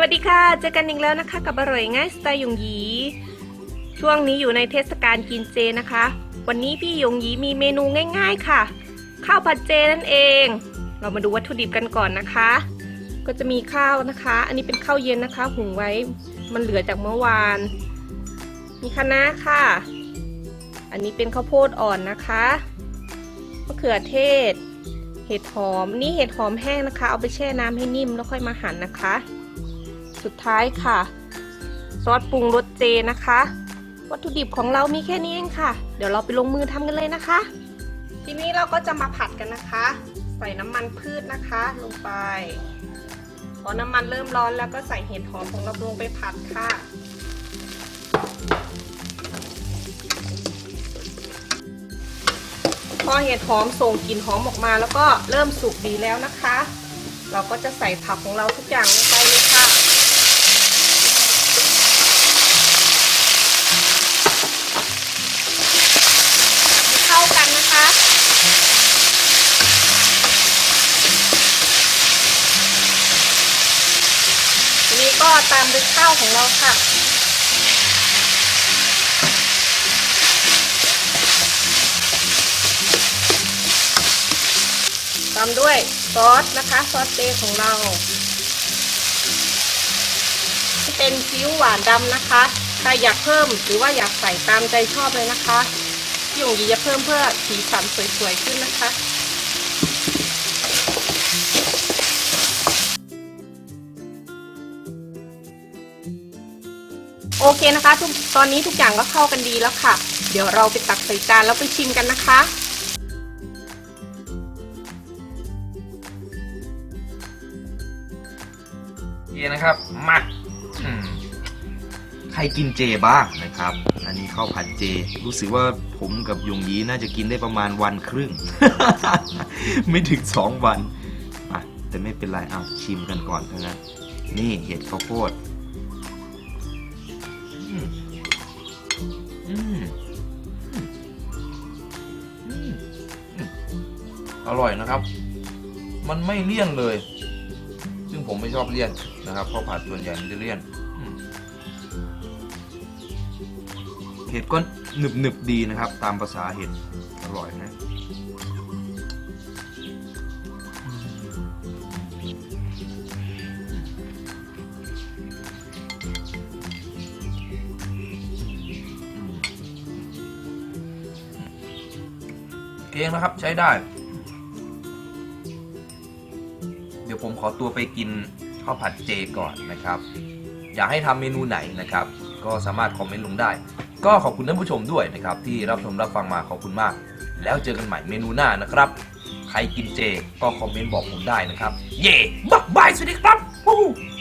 วัสดีค่ะ เจอกันอีกแล้วนะคะ กับอร่อยง่ายสไตล์ยงหยี ช่วงนี้อยู่ในเทศกาลกินเจนะคะ วันนี้พี่ยงหยีมีเมนูง่าย ๆค่ะ ข้าวผัดเจนั่นเอง เรามาดูวัตถุดิบกันก่อนนะคะ ก็จะมีข้าวนะคะ อันนี้เป็นข้าวเย็นนะคะ หุงไว้มันเหลือจากเมื่อวาน มีคะน้าค่ะ อันนี้เป็นข้าวโพดอ่อนนะคะมะเขือเทศ เห็ดหอม นี่เห็ดหอมแห้งนะคะ เอาไปแช่น้ำให้นิ่มแล้วค่อยมาหั่นนะคะ สุดท้ายค่ะ ซอสปรุงรสเจนะคะ วัตถุดิบของเรามีแค่นี้เองค่ะ เดี๋ยวเราไปลงมือทำกันเลยนะคะ ทีนี้เราก็จะมาผัดกันนะคะ ใส่น้ำมันพืชนะคะ ลงไปพอน้ำมันเริ่มร้อนแล้วก็ใส่เห็ดหอมของเราลงไปผัดค่ะพอเห็ดหอมส่งกลิ่นหอมออกมาแล้วก็เริ่มสุกดีแล้วนะคะ เราก็จะใส่ผักของเราทุกอย่างลงไป ตามด้วยข้าวของเราค่ะ ตามด้วยซอสนะคะ ซอสเจของเรา เป็นซีอิ๊วหวานดำนะคะใครอยากเพิ่มหรือว่าอยากใส่ตามใจชอบเลยนะคะพี่หยงยีจะเพิ่มเพื่อสีสันสวยๆขึ้นนะคะ โอเคนะคะทุกตอนนี้ทุกอย่างก็เข้ากันดีแล้วค่ะ เดี๋ยวเราไปตักใส่จานแล้วไปชิมกันนะคะเจนะครับมาใครกินเจบ้างนะครับ อันนี้ข้าวผัดเจ รู้สึกว่าผมกับยงยีน่าจะกินได้ประมาณวันครึ่ง ไม่ถึงสองวัน อะ แต่ไม่เป็นไรเอาชิมกันก่อนเท่านั้นนี่เห็ดข้าวโพด อร่อยนะครับ มันไม่เลี่ยนเลย ซึ่งผมไม่ชอบเลี่ยนนะครับเพราะผัดส่วนใหญ่มันจะเลี่ยนเห็ดก็หนึบหนึบดีนะครับ ตามภาษาเห็ดอร่อยนะเองนะครับใช้ได้ เดี๋ยวผมขอตัวไปกินข้าวผัดเจก่อนนะครับ อยากให้ทำเมนูไหนนะครับ ก็สามารถคอมเมนต์ลงได้ ก็ขอบคุณท่านผู้ชมด้วยนะครับ ที่รับชมรับฟังมาขอบคุณมาก แล้วเจอกันใหม่เมนูหน้านะครับ ใครกินเจก็คอมเมนต์บอกผมได้นะครับ เย่บ๊ายบายสวัสดีครับวู้